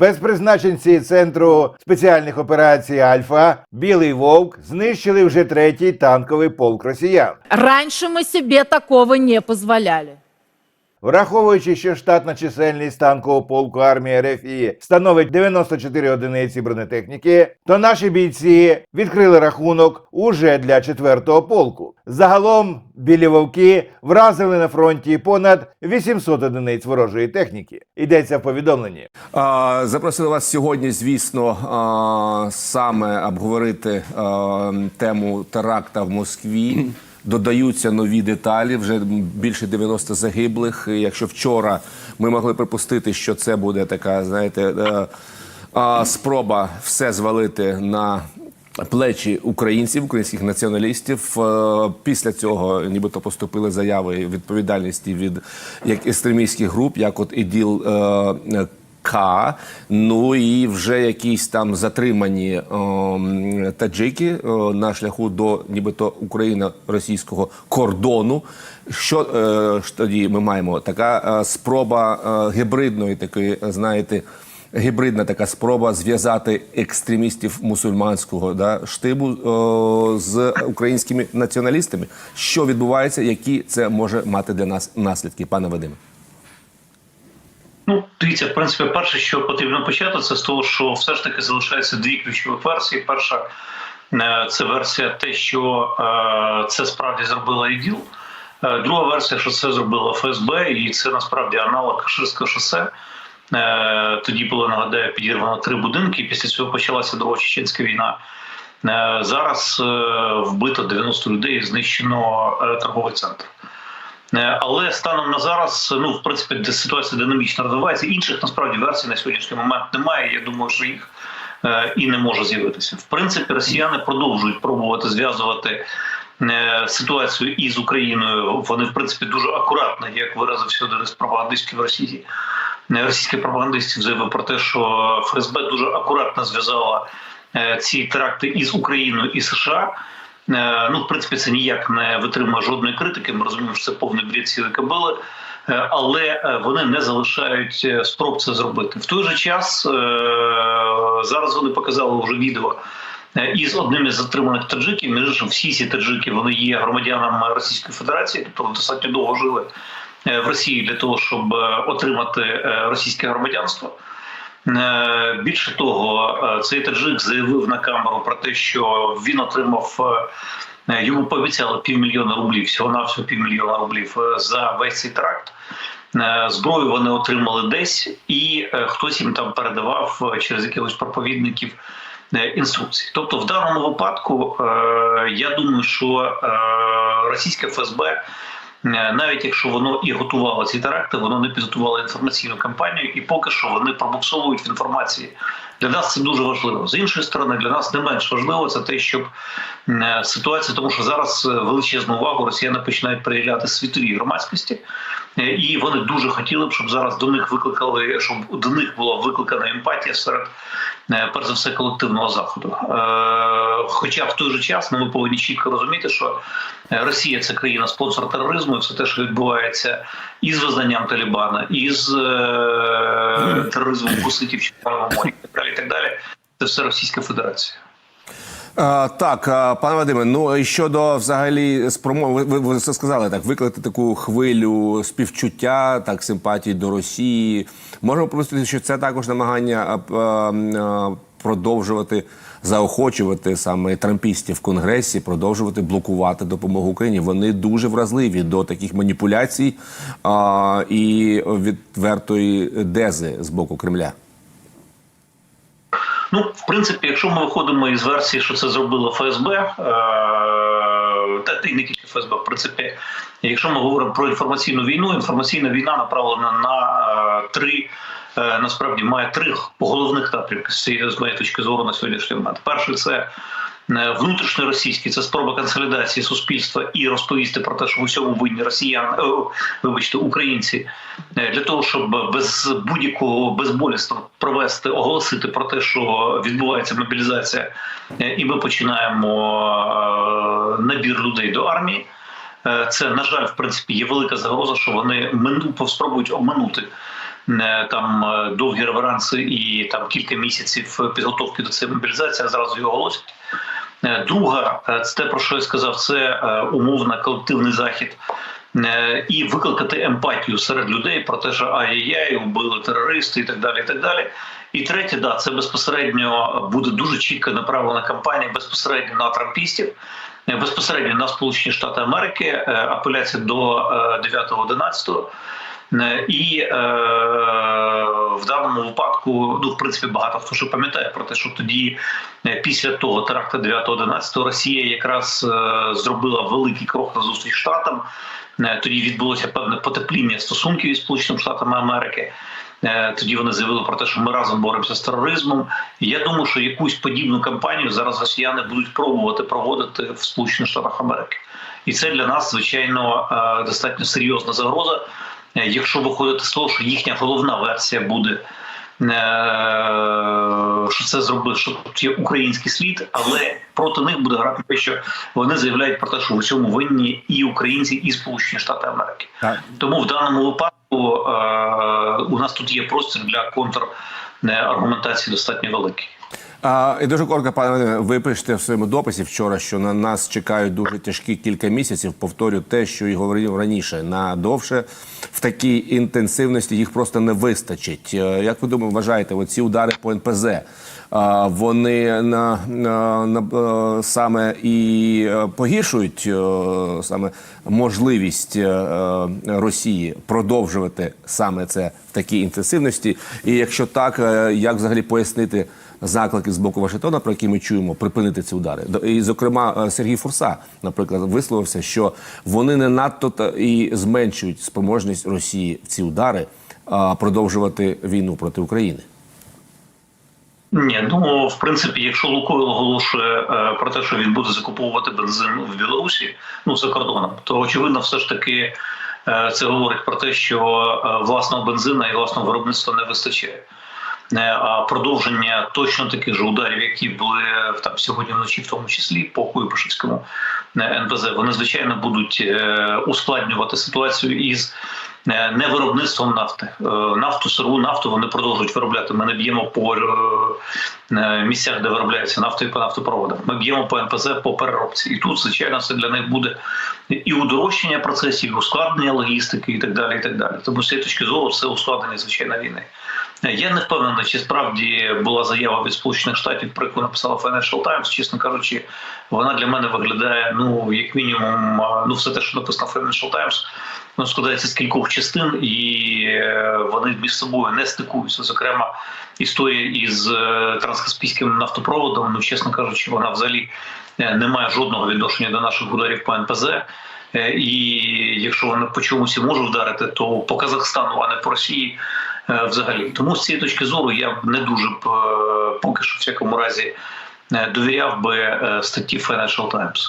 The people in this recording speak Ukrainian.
Спецпризначенці центру спеціальних операцій Альфа Білий Вовк знищили вже третій танковий полк росіян. Раніше ми собі такого не позволяли. Враховуючи, що штатна чисельність танкового полку армії РФ становить 94 одиниці бронетехніки, то наші бійці відкрили рахунок уже для 4-го полку. Загалом білі вовки вразили на фронті понад 800 одиниць ворожої техніки. Йдеться в повідомленні. А, Запросили вас сьогодні, звісно, а, саме обговорити а, тему теракта в Москві. Додаються нові деталі. Вже більше 90 загиблих. Якщо вчора ми могли припустити, що це буде така, знаєте, е, спроба все звалити на плечі українців, українських націоналістів. Е, Після цього нібито поступили заяви відповідальності від як екстремістських груп, як от іділ. Е, К, ну і вже якісь там затримані ем, таджики е, на шляху до нібито Україно-російського кордону. Що е, ж тоді ми маємо? Така е, спроба е, гібридної такої, знаєте, гібридна така спроба зв'язати екстремістів мусульманського да, штибу е, з українськими націоналістами. Що відбувається, які це може мати для нас наслідки, пане Вадиме? Ну, дивіться, в принципі, перше, що потрібно почати, це з того, що все ж таки залишаються дві ключові версії. Перша е, це версія, те, що е, це справді зробила ІДІЛ. Е, Друга версія, що це зробила ФСБ, і це насправді аналог Каширського шосе. Тоді було нагадаю, підірвано три будинки. і Після цього почалася друга чеченська війна. Зараз вбито 90 людей, знищено торговий центр. Е, Але станом на зараз, ну в принципі, ситуація динамічно розвивається. Інших насправді версій на сьогоднішній момент немає. Я думаю, що їх е, і не може з'явитися. В принципі, росіяни продовжують пробувати зв'язувати е, ситуацію із Україною. Вони, в принципі, дуже акуратно, як виразився один із пропагандистів Росії. Е, Російських пропагандистів заявив про те, що ФСБ дуже акуратно зв'язала ці теракти із Україною і США. Е, Ну, в принципі, це ніяк не витримує жодної критики. Ми розуміємо, що це повний бред сіли кобили, Е, але е, вони не залишають спроб це зробити. В той же час зараз вони показали вже відео. Із одним із затриманих таджиків, між іншим, всі ці таджики вони є громадянами Російської Федерації, тобто достатньо довго жили в Росії для того, щоб отримати російське громадянство. Е, Більше того, е, цей таджик заявив на камеру про те, що він отримав е, йому пообіцяли півмільйона рублів, всього на всього півмільйона рублів за весь цей тракт. Зброю вони отримали десь, і хтось їм там передавав через якихось проповідників інструкції. Тобто, в даному випадку, я думаю, що російське ФСБ. Е, Навіть якщо воно і готувало ці теракти, воно не підготувало інформаційну кампанію, і поки що вони пробуксовують в інформації. Для нас це дуже важливо. З іншої сторони, для нас не менш важливо це те, щоб е, ситуація, тому що зараз е, величезну увагу росіяни починають приділяти світовій громадськості, Е, і вони дуже хотіли б, щоб зараз до них викликали, щоб до них була викликана емпатія серед перш за все колективного заходу. Хоча в той же час ну, ми повинні чітко розуміти, що Росія це країна спонсор тероризму, і все те, що відбувається із визнанням Талібана, із е, тероризмом Куситів в Чорному морі, далі. і так далі. Це все Російська Федерація. Так, пане Вадиме, ну і щодо взагалі спромови, ви, ви все сказали так, викликати таку хвилю співчуття, так, симпатії до Росії. Можемо припустити, що це також намагання а, а, продовжувати заохочувати саме трампістів в Конгресі, продовжувати блокувати допомогу Україні. Вони дуже вразливі до таких маніпуляцій а, і відвертої дези з боку Кремля. Ну, в принципі, якщо ми виходимо із версії, що це зробило ФСБ, е, та і не тільки ФСБ, в принципі, якщо ми говоримо про інформаційну війну, інформаційна війна направлена на е, три. е, Насправді має три головних напрямки з моєї точки зору на сьогоднішній момент. Перший це внутрішньоросійський, це спроба консолідації суспільства і розповісти про те, що в усьому винні росіяни, е, вибачте, українці, е, для того, щоб без будь-якого безболісно провести, оголосити про те, що відбувається мобілізація, е, і ми починаємо е, набір людей до армії. Е, Це на жаль, в принципі, є велика загроза, що вони спробують обманути е, там е, довгі реверанси і там кілька місяців підготовки до цієї мобілізації, а зразу його оголосять. Е, Друга, е, це те, про що я сказав, це е, умовно колективний захід. І викликати емпатію серед людей про те, що ай-яй-яй, убили терористи і так далі. І так далі. І третє, да, це безпосередньо буде дуже чітко направлена кампанія безпосередньо на трампістів, безпосередньо на Сполучені Штати Америки, апеляція до е, 9-11. Е, І е, в даному випадку, ну в принципі, багато хто ще пам'ятає про те, що тоді, е, після того теракту 9-11, Росія якраз е, зробила великий крок на зустріч штатам. Е, Тоді відбулося певне потепління стосунків із Сполученими Штатами Америки. Тоді вони заявили про те, що ми разом боремося з тероризмом. Я думаю, що якусь подібну кампанію зараз росіяни будуть пробувати проводити в Сполучених Штатах Америки, і це для нас звичайно достатньо серйозна загроза. Е, Якщо виходити з того, що їхня головна версія буде. е, Що це зробив, що тут є український слід, але проти них буде грати те, що вони заявляють про те, що в цьому винні і українці, і Сполучені Штати Америки. Так. Тому в даному випадку е, у нас тут є простір для контраргументації достатньо великий. А, і дуже коротко, пане Вадиме, ви пишете в своєму дописі вчора, що на нас чекають дуже тяжкі кілька місяців. Повторю те, що і говорив раніше. На довше в такій інтенсивності їх просто не вистачить. Е, Як ви думаєте, вважаєте, оці удари по НПЗ? Вони на, на, на е, саме і е, погіршують е, саме можливість е, е, Росії продовжувати саме це в такій інтенсивності. І якщо так, е, як взагалі пояснити заклики з боку Вашингтона, про які ми чуємо, припинити ці удари? І, зокрема, е, Сергій Фурса, наприклад, висловився, що вони не надто і зменшують спроможність Росії в ці удари продовжувати війну проти України. Ні, ну в принципі, якщо Лукойл оголошує е, про те, що він буде закуповувати бензин в Білорусі, ну за кордоном, то очевидно, все ж таки е, це говорить про те, що е, власного бензина і власного виробництва не вистачає. Е, продовження точно таких же ударів, які були е, там сьогодні вночі, в тому числі по Куйбишевському е, НПЗ, вони звичайно будуть ускладнювати ситуацію із невиробництвом нафти. Нафту, сиру нафту вони продовжують виробляти. Ми не б'ємо по місцях, де виробляється нафта і по нафтопроводам. Ми б'ємо по НПЗ по переробці. І тут, звичайно, це для них буде і удорожчання процесів, і ускладнення логістики, і так далі. І так далі. Тому з цієї точки зору це ускладнення звичайно війни. Я не впевнений, чи справді була заява від Сполучених Штатів, про яку написала Financial Times. Чесно кажучи, вона для мене виглядає ну як мінімум, ну все те, що написано Financial Times, ну складається з кількох частин, і е, вони між собою не стикуються. Зокрема, історія із е, транскаспійським нафтопроводом. Ну чесно кажучи, вона взагалі е, не має жодного відношення до наших ударів по НПЗ. І якщо вони по чомусь можуть вдарити, то по Казахстану, а не по Росії взагалі. Тому з цієї точки зору я б не дуже б е, поки що в всякому разі е, довіряв би е, статті Financial Times.